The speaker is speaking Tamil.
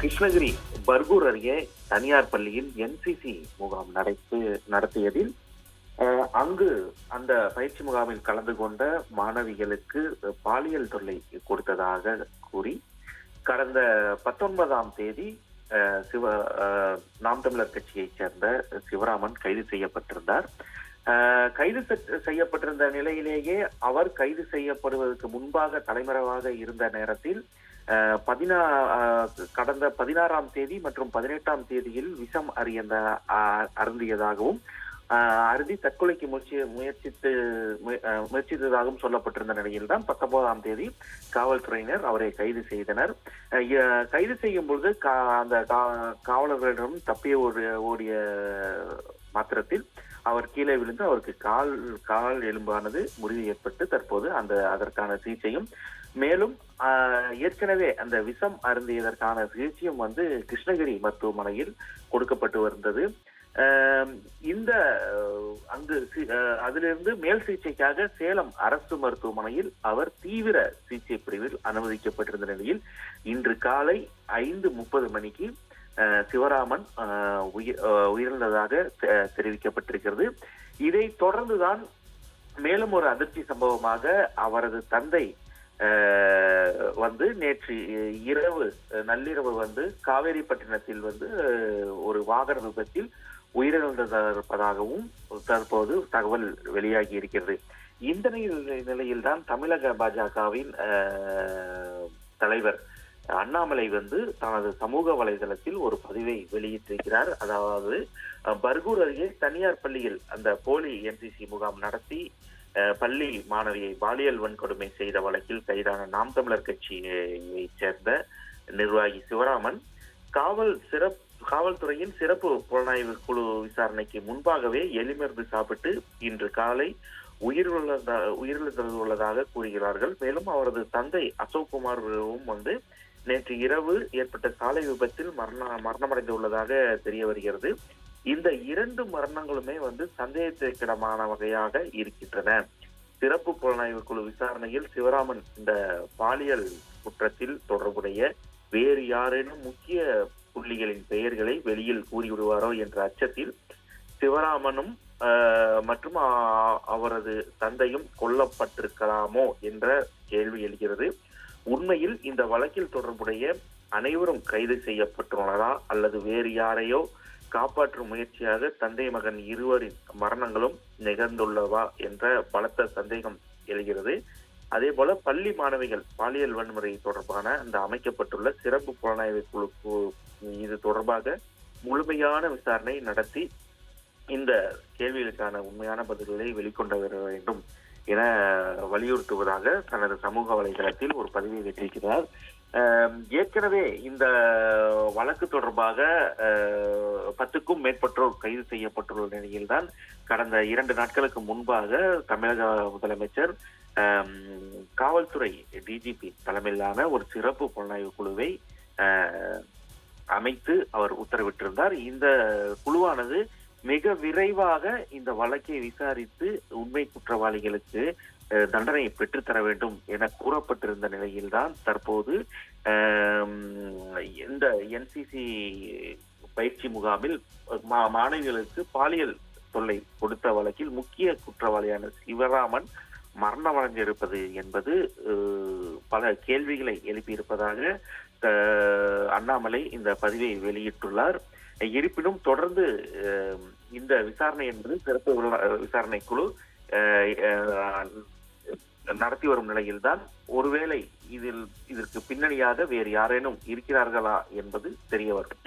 கிருஷ்ணகிரி பர்கூர் அருகே தனியார் பள்ளியில் என்சிசி முகாம் நடத்து நடத்தியதில் அங்கு அந்த பயிற்சி முகாமில் கலந்து கொண்ட மாணவிகளுக்கு பாலியல் தொல்லை கொடுத்ததாக கூறி கடந்த பத்தொன்பதாம் தேதி சிவ நாம் தமிழர் கட்சியைச் சேர்ந்த சிவராமன் கைது செய்யப்பட்டிருந்தார். கைது செ- செய்யப்பட்டிருந்த நிலையிலேயே அவர் கைது செய்யப்படுவதற்கு முன்பாக தலைமறைவாக இருந்த நேரத்தில் அஹ், பதினா கடந்த பதினாறாம் தேதி மற்றும் பதினெட்டாம் தேதியில் விஷம் அறியந்த அருந்தியதாகவும் அருதி தற்கொலைக்கு முயற்சி முயற்சித்து முயற்சித்ததாகவும் சொல்லப்பட்டிருந்த நிலையில்தான் பத்தொன்பதாம் தேதி காவல்துறையினர் அவரை கைது செய்தனர். கைது செய்யும் பொழுது கா- அந்த கா- காவலர்களிடம் தப்பிய ஓடிய மாத்திரத்தில் அவர் கீழே விழுந்து அவருக்கு கால் கால் எலும்பானது முறிவு ஏற்பட்டு தற்போது அந்த அதற்கான சிகிச்சையும் மேலும் ஏற்கனவே அந்த விஷம் அருந்தியதற்கான சிகிச்சையும் வந்து கிருஷ்ணகிரி மருத்துவமனையில் கொடுக்கப்பட்டு வந்தது. இந்த அங்கு அதிலிருந்து மேல் சிகிச்சைக்காக சேலம் அரசு மருத்துவமனையில் அவர் தீவிர சிகிச்சை பிரிவில் அனுமதிக்கப்பட்டிருந்த நிலையில் இன்று காலை ஐந்து முப்பது மணிக்கு சிவராமன் உயிர் உயிரிழந்ததாக தெ- தெரிவிக்கப்பட்டிருக்கிறது. இதை தொடர்ந்துதான் மேலும் ஒரு அதிர்ச்சி சம்பவமாக அவரது தந்தை வந்து நேற்று இரவு நள்ளிரவு வந்து காவேரிப்பட்டினத்தில் வந்து ஒரு வாகன விபத்தில் உயிரிழந்திருப்பதாகவும் தற்போது தகவல் வெளியாகி இருக்கிறது. இந்த நிலையில்தான் தமிழக பாஜகவின் தலைவர் அண்ணாமலை வந்து தனது சமூக வலைதளத்தில் ஒரு பதிவை வெளியிட்டிருக்கிறார். அதாவது பர்கூர் அருகே தனியார் பள்ளியில் அந்த போலி என்சிசி முகாம் நடத்தி பள்ளி மாணவியை பாலியல் வன்கொடுமை செய்த வழக்கில் கைதான நாம் தமிழர் கட்சியை சேர்ந்த நிர்வாகி சிவராமன் காவல் சிறப்பு காவல்துறையின் சிறப்பு புலனாய்வு குழு விசாரணைக்கு முன்பாகவே எலிமருந்து சாப்பிட்டு இன்று காலை உயிரிழந்த உயிரிழந்துள்ளதாக கூறுகிறார்கள். மேலும் அவரது தந்தை அசோக் குமாரும் வந்து நேற்று இரவு ஏற்பட்ட சாலை விபத்தில் மரண மரணமடைந்துள்ளதாக தெரிய வருகிறது. இந்த இரண்டு மரணங்களுமே வந்து சந்தேகத்திற்கிடமான வகையாக இருக்கின்றன. சிறப்பு புலனாய்வு குழு விசாரணையில் சிவராமன் இந்த பாலியல் குற்றத்தில் தொடர்புடைய வேறு யாரேனும் முக்கிய புள்ளிகளின் பெயர்களை வெளியில் கூறிவிடுவாரோ என்ற அச்சத்தில் சிவராமனும் மற்றும் அவரது தந்தையும் கொல்லப்பட்டிருக்கலாமோ என்ற கேள்வி எழுகிறது. உண்மையில் இந்த வழக்கில் தொடர்புடைய அனைவரும் கைது செய்யப்பட்டுள்ளனரா அல்லது வேறு யாரையோ காப்பாற்றும் முயற்சியாக தந்தை மகன் இருவரின் மரணங்களும் நிகழ்ந்துள்ளவா என்ற பலத்த சந்தேகம் எழுகிறது. அதே போல பள்ளி மாணவிகள் பாலியல் வன்முறை தொடர்பான அந்த அமைக்கப்பட்டுள்ள சிறப்பு புலனாய்வு குழு இது தொடர்பாக முழுமையான விசாரணை நடத்தி இந்த கேள்விகளுக்கான உண்மையான பதில்களை வெளிக்கொண்டு வர வேண்டும். என வலியுறுத்துவதாக தனது சமூக வலைதளத்தில் ஒரு பதிவை வெற்றிருக்கிறார் ஏற்கனவே இந்த வழக்கு தொடர்பாக பத்துக்கும் மேற்பட்டோர் கைது செய்யப்பட்டுள்ள நிலையில்தான் கடந்த இரண்டு நாட்களுக்கு முன்பாக தமிழக முதலமைச்சர் காவல்துறை டிஜிபி தலைமையிலான ஒரு சிறப்பு புலனாய்வு குழுவை அமைத்து அவர் உத்தரவிட்டிருந்தார். இந்த குழுவானது மிக விரைவாக இந்த வழக்கை விசாரித்து உண்மை குற்றவாளிகளுக்கு தண்டனையை தண்டனை பெற்றுத்தர வேண்டும் என கூறப்பட்டிருந்த நிலையில்தான் தற்போது இந்த என்சிசி பயிற்சி முகாமில் மா- மாணவிகளுக்கு பாலியல் தொல்லை கொடுத்த வழக்கில் முக்கிய குற்றவாளியான சிவராமன் மரணமடைந்திருப்பது என்பது பல கேள்விகளை எழுப்பியிருப்பதாக அண்ணாமலை இந்த பதிவை வெளியிட்டுள்ளார். இருப்பினும் தொடர்ந்து அஹ், இந்த விசாரணை என்பது சிறப்பு விசாரணை குழு அஹ், அஹ், நடத்தி வரும் நிலையில்தான் ஒருவேளை இதில் இதற்கு பின்னணியாக வேறு யாரேனும் இருக்கிறார்களா என்பது தெரிய வரும்.